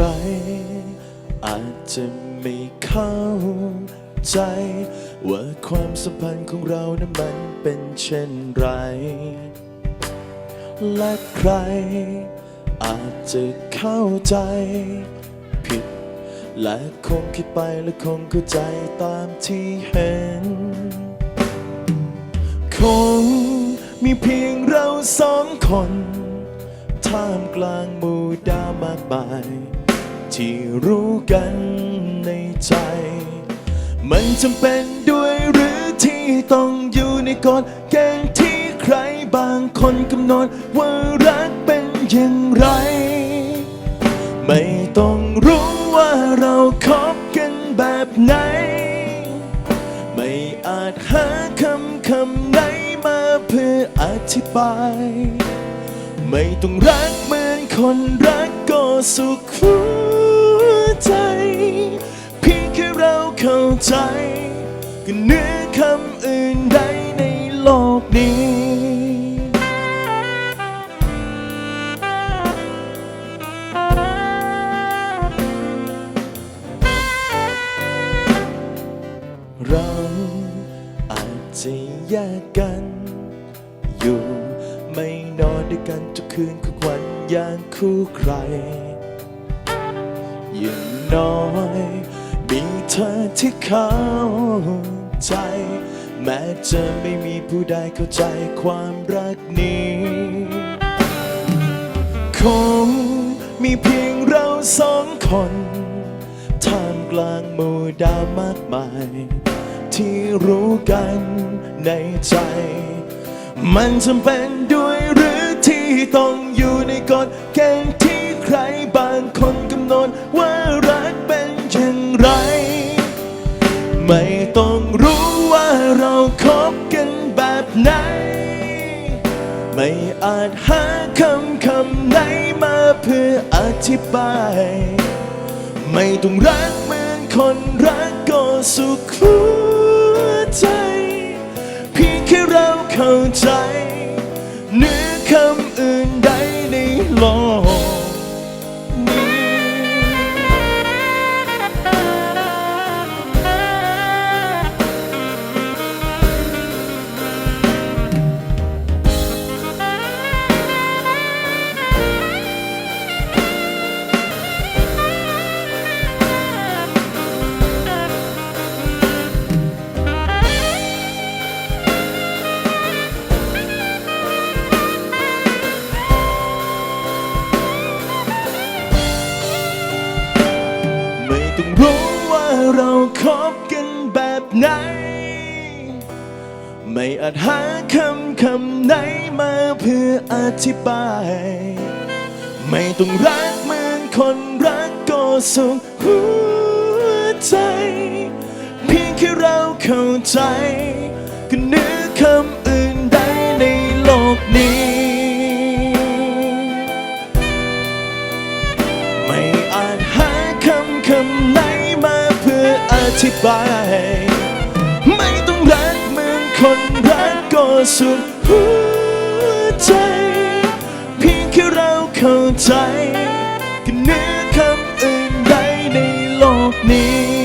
ร อาจจะไม่เข้าใจ ว่าความสัมพันธ์ของเรานั้นมันเป็นเช่นไร และใคร อาจจะเข้าใจ ผิด และคงคิดไปและคงเข้าใจตามที่เห็น คงมีเพียงเราสองคน ท่ามกลางหมู่ดาวมากมาย ที่รู้กันในใจ มันจำเป็นด้วยหรือที่ต้องอยู่ในกฎเกณฑ์ที่ใครบางคนกำหนดว่ารักเป็นอย่างไร ไม่ต้องรู้ว่าเราคบกันแบบไหน ไม่อาจหาคำคำไหนมาเพื่ออธิบาย ไม่ต้องรักเหมือนคนรักก็สุข ก็เหนือคำอื่นใดในโลกนี้ เราอาจจะแยกกัน อยู่ไม่นอนด้วยกันทุกคืนทุกวันอย่างคู่ใครอย่างน้อย มีเธอที่เขา ใจ แม้จะไม่มีผู้ใดเข้าใจความรักนี้ คงมีเพียงเราสองคนท่ามกลางหมู่ดาวมากมาย ที่รู้กันในใจ มันจำเป็นด้วยหรือที่ต้องอยู่ในกฎเกณฑ์ที่ใครบางคนกำหนดว่ารักเป็นอย่างไร ไม่ต้องรู้ เราคบกันแบบไหน ไม่อาจหาคำคำไหนมาเพื่ออธิบาย ไม่ต้องรักเหมือนคนรักก็สุขหัวใจ เพียงแค่เราเข้าใจเนื้อ เราคบกันแบบไหน ไม่อาจหาคำคำไหนมาเพื่ออธิบาย ไม่ต้องรักเหมือนคนรักก็สุขหัวใจ เพียงแค่เราเข้าใจ ก็เนื้อคำอื่น ธิบาย ไม่ต้องรักเหมือนคนรักก็สุดหัวใจ เพียงแค่เราเข้าใจ กันเหนื้อคำอื่นใดในโลกนี้